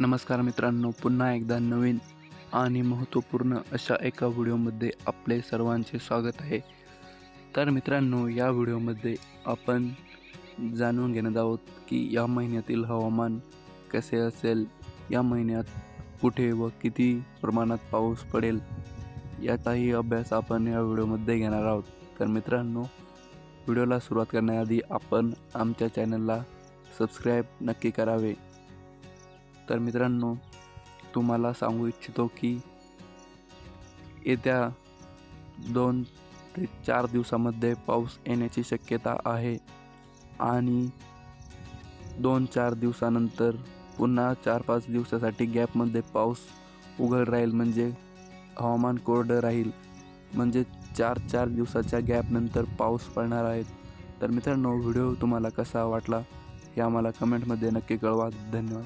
नमस्कार मित्रांनो पुन्हा एकदा नवीन आणि महत्त्वपूर्ण अशा एका व्हिडिओमध्ये आपले सर्वांचे स्वागत आहे. तर मित्रांनो या व्हिडिओमध्ये आपण जाणून घेणार आहोत की या महिन्यातील हवामान कसे असेल या महिन्यात कुठे व किती प्रमाणात पाऊस पडेल याचाही अभ्यास आपण या व्हिडिओमध्ये घेणार आहोत. तर मित्रांनो व्हिडिओला सुरुवात करण्याआधी आपण आमच्या चॅनलला सबस्क्राईब नक्की करावे. तर मित्रांनो तुम्हाला सांगू इच्छितो की येत्या दोन ते चार दिवसामध्ये पाऊस येण्याची शक्यता आहे. आणि दोन चार दिवसानंतर पुन्हा चार पाच दिवसासाठी गॅपमध्ये पाऊस उघड राहील म्हणजे हवामान कोरडं राहील. म्हणजे चार चार दिवसाच्या गॅपनंतर पाऊस पडणार आहेत तर मित्रांनो व्हिडिओ तुम्हाला कसा वाटला हे आम्हाला कमेंटमध्ये नक्की कळवा. धन्यवाद.